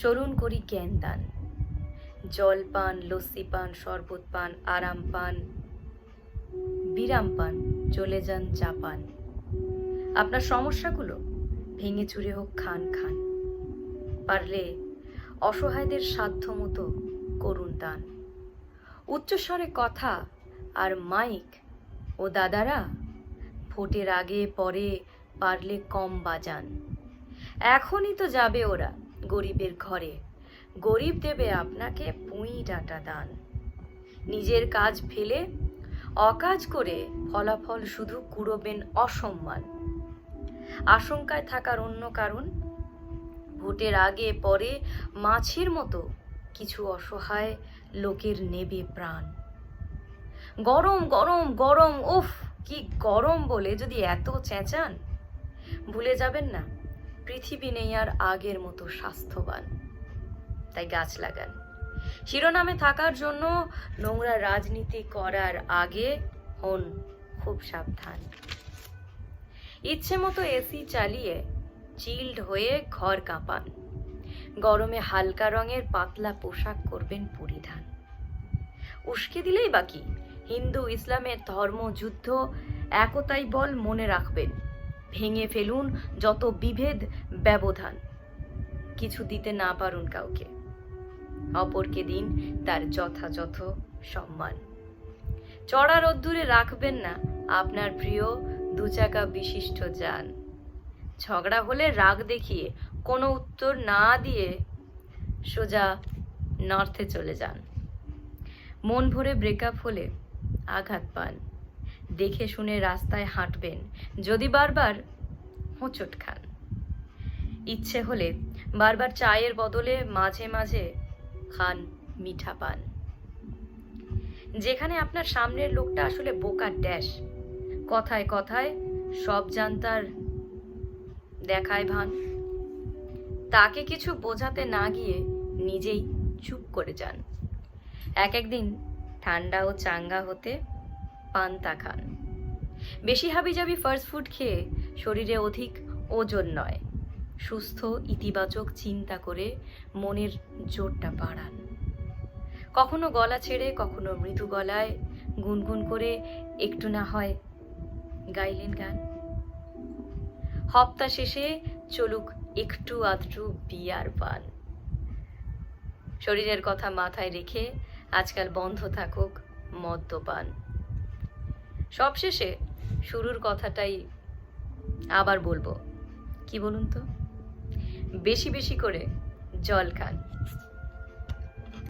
চলুন করি জ্ঞান দান। জল পান, লস্যি পান, শরবত পান, আরাম পান, বিরাম পান, চলে যান জাপান। আপনার সমস্যাগুলো ভেঙে চুরে হোক খান খান। পারলে অসহায়দের সাধ্য মতো করুন দান। উচ্চস্বরে কথা আর মাইক ও দাদারা ভোটের আগে পরে পারলে কম বাজান। এখনই তো যাবে ওরা। গরিবের ঘরে। গরিব দেবে আপনাকে পুঁই ডাটা দান। নিজের কাজ ফেলে অকাজ করে ফলাফল শুধু কুড়োবেন অসম্মান। আশঙ্কায় থাকার অন্য কারণ, ভোটের আগে পরে মাছের মতো কিছু অসহায় লোকের নেবে প্রাণ। গরম গরম গরম, উফ, কি গরম বলে যদি এত চেঁচান, ভুলে যাবেন না। পৃথিবী নেই আর আগের মতো স্বাস্থ্যবান। তাই গাছ লাগান। শিরোনামে থাকার জন্য নোংরা রাজনীতি করার আগে হন খুব সাবধান। ইচ্ছে মতো এসি চালিয়ে চিল্ড হয়ে ঘর কাঁপান। গরমে হালকা রঙের পাতলা পোশাক করবেন পরিধান। উস্কে দিলেই বাকি। হিন্দু, ইসলামের ধর্ম, যুদ্ধ, একতাই বল মনে রাখবেন। ভেঙে ফেলুন যত বিভেদ ব্যবধান। কিছু দিতে না পারুন কাউকে। অপরকে দিন তার যথাযথ সম্মান। চড়া রোদ্দুরে রাখবেন না আপনার প্রিয় দু চাকা বিশিষ্ট যান। ঝগড়া হলে রাগ দেখিয়ে কোনো উত্তর না দিয়ে সোজা নর্থে চলে যান। মন ভরে ব্রেকআপ হলে আঘাত পান। দেখে শুনে রাস্তায় হাঁটবেন। যদি বারবার, হোঁচট খান। ইচ্ছে হলে বারবার চায়ের বদলে মাঝে মাঝে খান মিঠা পান। যেখানে আপনার সামনের লোকটা আসলে বোকার ড্যাশ। কথায় কথায় সব জানতার দেখায় ভান। তাকে কিছু বোঝাতে না গিয়ে নিজেই চুপ করে যান। এক একদিন ঠান্ডা ও চাঙ্গা হতে পান্তা খান। বেশি হাবিজাবি ফার্স্ট ফুড খেয়ে শরীরে অধিক ওজন নয়। সুস্থ, ইতিবাচক চিন্তা করে মনের জোরটা বাড়ান। কখনো গলা ছেড়ে, কখনো মৃদু গলায় গুনগুন করে একটু না হয় গাইলেন গান। হপ্তা শেষে চলুক একটু আধটু বিয়ার পান। শরীরের কথা মাথায় রেখে আজকাল বন্ধ থাকুক মদ্যপান। সবশেষে শুরুর কথাটাই আবার বলব। কি বলুন তো? বেশি বেশি করে জল খান।